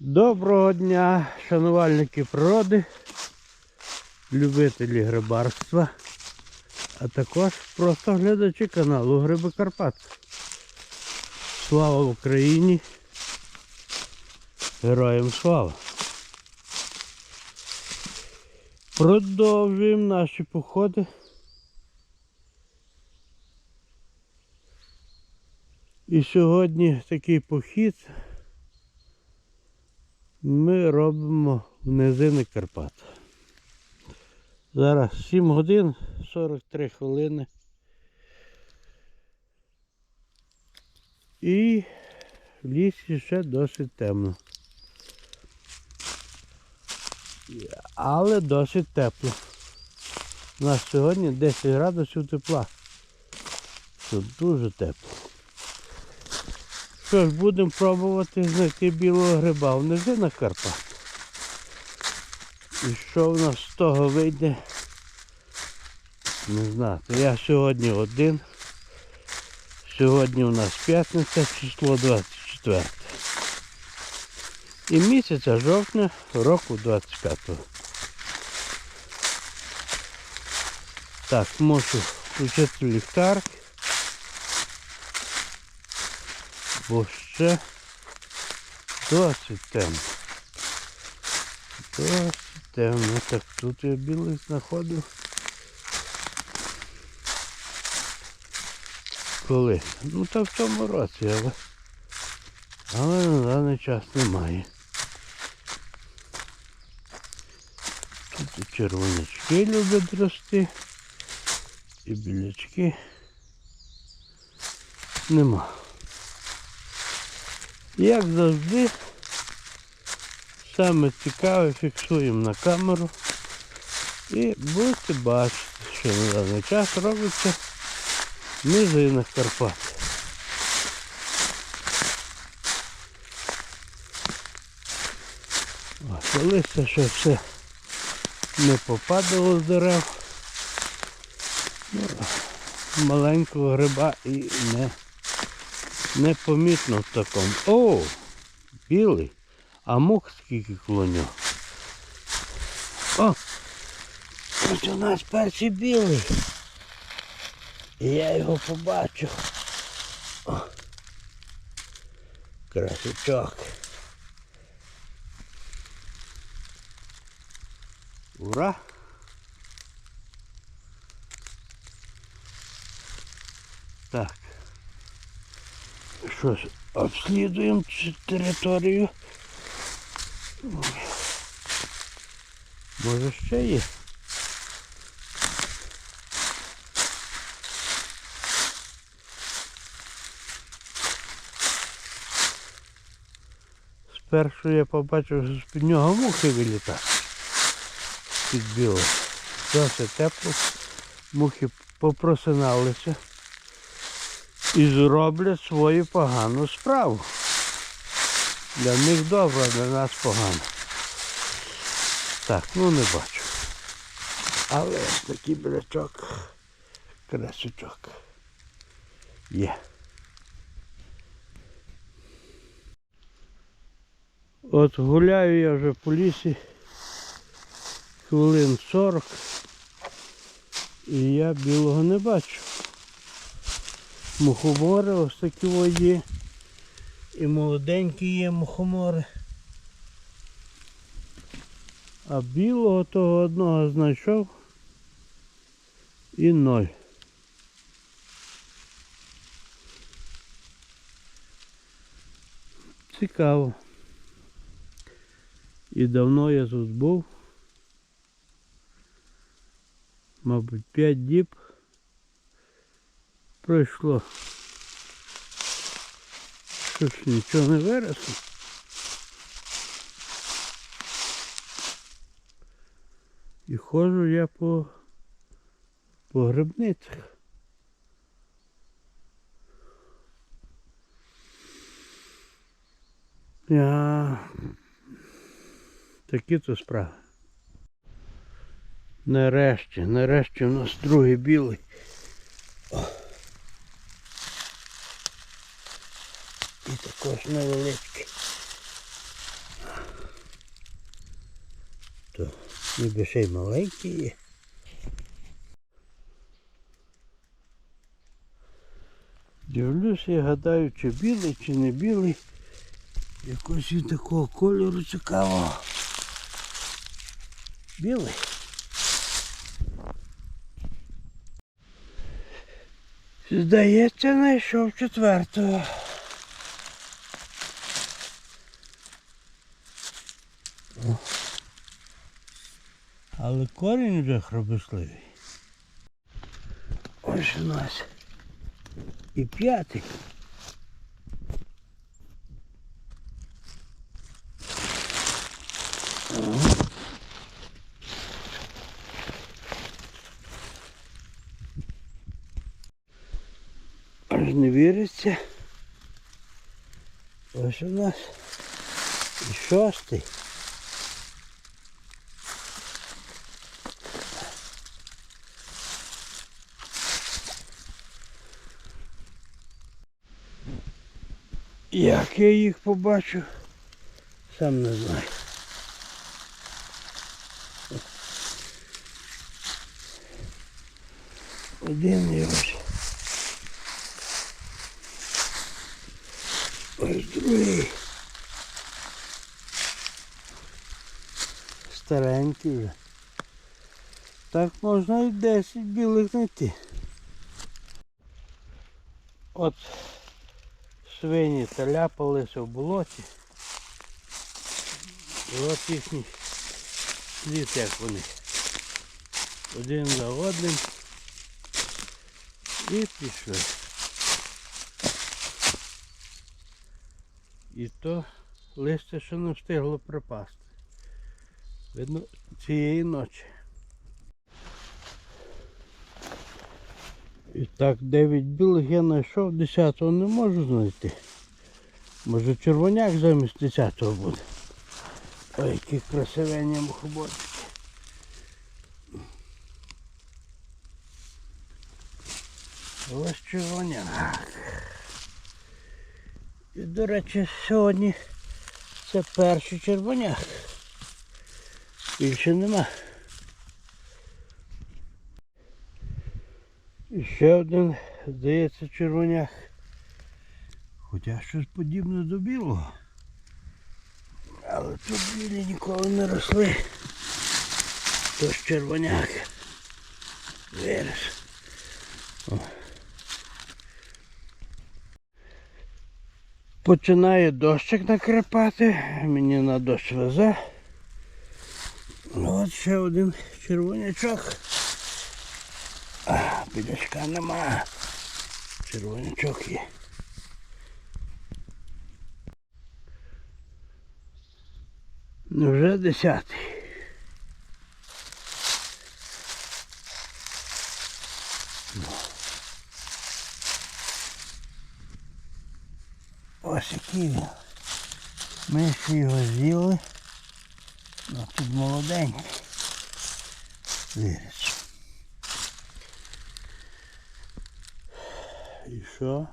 Доброго дня, шанувальники природи, любителі грибарства, а також просто глядачі каналу Гриби Карпат. Слава Україні! Героям слава! Продовжуємо наші походи. І сьогодні такий похід ми робимо низини Карпат. Зараз 7 годин 43 хвилини. І в лісі ще досить темно. Але досить тепло. У нас сьогодні 10 градусів тепла. Тут дуже тепло. Що ж, будемо пробувати знайти білого гриба в низинах Карпат. І що в нас з того вийде? Не знаю. Я сьогодні один. Сьогодні у нас п'ятниця, число 24. І місяця жовтня року 25-го. Так, мушу включити ліхтар. Бо ще досить темно. Досить темно. Так тут я білий знаходив. Коли? Ну та в цьому році, але, але на даний час немає. Тут і червонячки люблять рости. І білячки нема. Як завжди, саме цікаве фіксуємо на камеру і будете бачити, що на даний час робиться в низинах Карпат. Листя ще все не попадало з дерев. Ну, маленького гриба і не непомітно в такому. О! Білий. А мух скільки нього. О! Ось у нас перший білий. І я його побачив. О! Красичок. Ура! Так. Що ж, обслідуємо цю територію. Може ще є? Спершу я побачив, що з-під нього мухи вилітають. Під білого. Досить тепло. Мухи попросиналися і зроблять свою погану справу. Для них добре, для нас погано. Так, ну не бачу. Але такий брячок, красочок є. От гуляю я вже по лісі хвилин 40 і я білого не бачу мухомори ось такі є. І молоденькі є мухомори. А білого того одного знайшов і ноль. Цікаво. І давно я тут був. Мабуть, 5 діб пройшло. Що ж нічого не виросло. І ходжу я по, по грибницях. Я... Такі то справи. Нарешті, нарешті у нас другий білий. Також невеличкий. То ніби ще й маленькі є. Дивлюся і гадаю, чи білий, чи не білий. Якось він такого кольору цікавого. Білий. Здається, знайшов четвертого. Але корінь вже хробисливий. Ось у нас і п'ятий. Аж не віриться. Ось у нас і шостий. Як я їх побачу, сам не знаю. Один і ось. Ось другий. Старенький вже. Так можна і 10 білих знайти. От свині та ляпалися в болоті. І от їхній слід, як вони. Один за одним. І пішли. І то листя ще не встигло припасти. Видно, цієї ночі. І так, 9 білих я знайшов, 10-го не можу знайти. Може червоняк замість 10-го буде. Ой, які красивенні мухоботики. Ось червоняк. І, до речі, сьогодні це перший червоняк. Більше нема. І ще один, здається, червоняк. Хоча щось подібне до білого. Але тут білі ніколи не росли. Тож червоняк. Виріс. Починає дощик накрапати, мені на дощ везе. От ще один червонячок. А, нема. Червонячок є. Ну вже десятий. Ось який він. Ми ще його з'їли. Ну тут молоденький. Вірить. І що?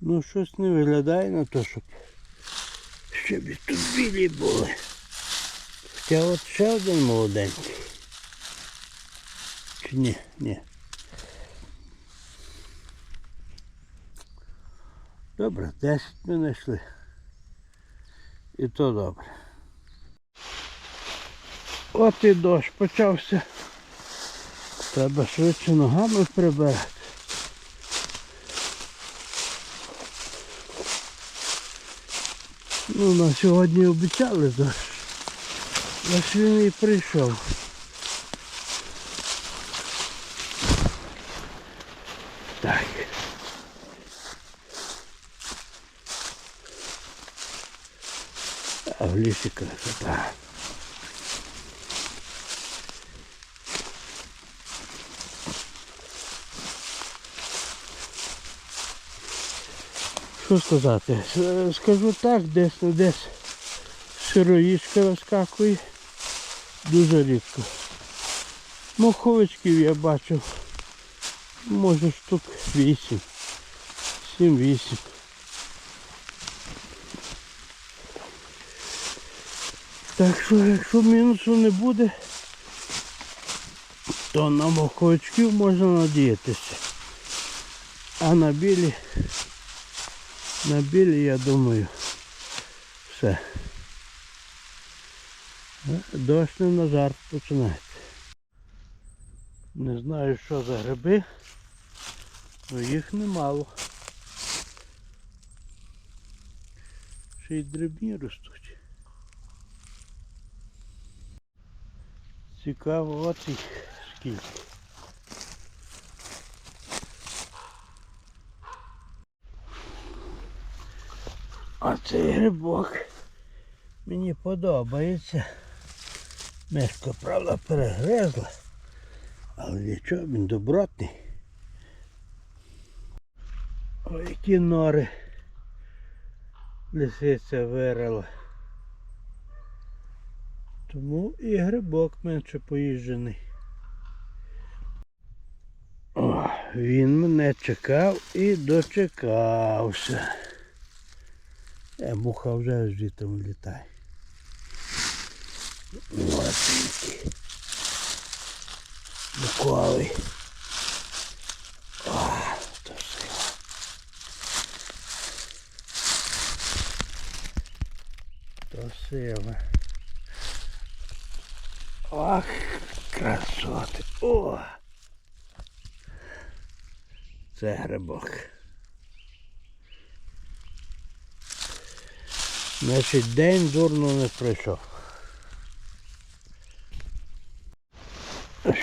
Ну щось не виглядає на те, щоб щоб і тут білі були. Хоча от ще один молоденький. Чи ні? Ні. Добре, 10 ми знайшли. І то добре. От і дощ почався. Треба швидше ногами прибирати. Ну, на сьогодні обіцяли дощ. Ось він і прийшов. Так. А в лісі красота. Що сказати? Е, скажу так, десь десь сироїшка розкакує. Дуже рідко. Моховичків я бачив. Може штук 8. 7-8. Так що, якщо мінусу не буде, то на моховичків можна надіятися. А на білі на білі, я думаю, все. Е, Дощ не на жарт починається. Не знаю, що за гриби, але їх немало. Ще й дрібні ростуть. Цікаво, от скільки. А цей грибок мені подобається. Мишка, правда, перегризла, але нічого, він добротний. Ой, які нори лисиця вирила. Тому і грибок менше поїжджений. О, він мене чекав і дочекався. Е, муха вже звідти літає. Ось Буковий. Сила. Ох, красоти. О! Це грибок. Значить, день дурно не пройшов.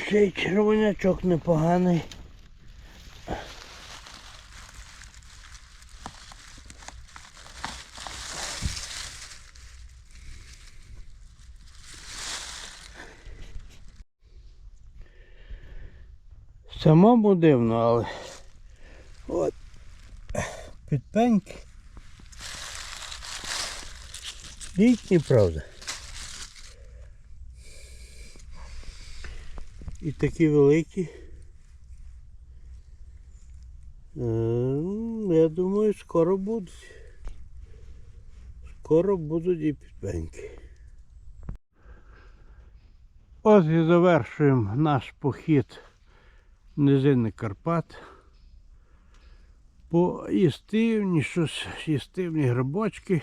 Ще й червонячок непоганий. Самому дивно, але от підпеньки. Літні, правда. І такі великі. Е, ну, Я думаю, скоро будуть. Скоро будуть і підпеньки. Ось і завершуємо наш похід низини Карпат. По їстивні, щось їстивні грибочки.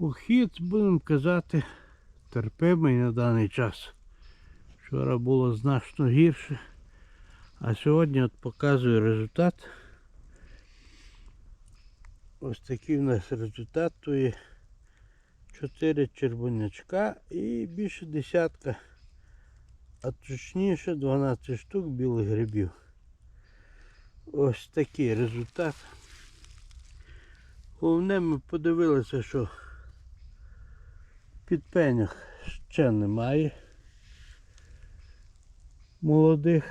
Похід, будемо казати, терпимий на даний час. Вчора було значно гірше. А сьогодні от показую результат. Ось такий у нас результат. То є 4 червонячка і більше десятка, а точніше 12 штук білих грибів. Ось такий результат. Головне ми подивилися, що під пенях ще немає молодих.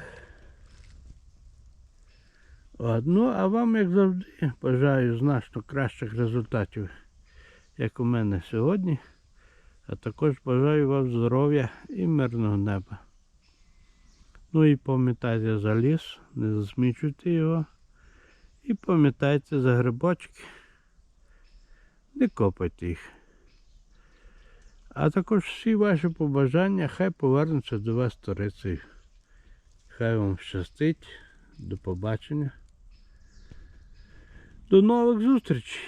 Ну, а вам, як завжди, бажаю значно кращих результатів, як у мене сьогодні. А також бажаю вам здоров'я і мирного неба. Ну і пам'ятайте за ліс, не засмічуйте його. І пам'ятайте за грибочки. Не копайте їх. А також всі ваші побажання хай повернуться до вас сторицею. Хай вам щастить. До побачення. До нових зустрічей.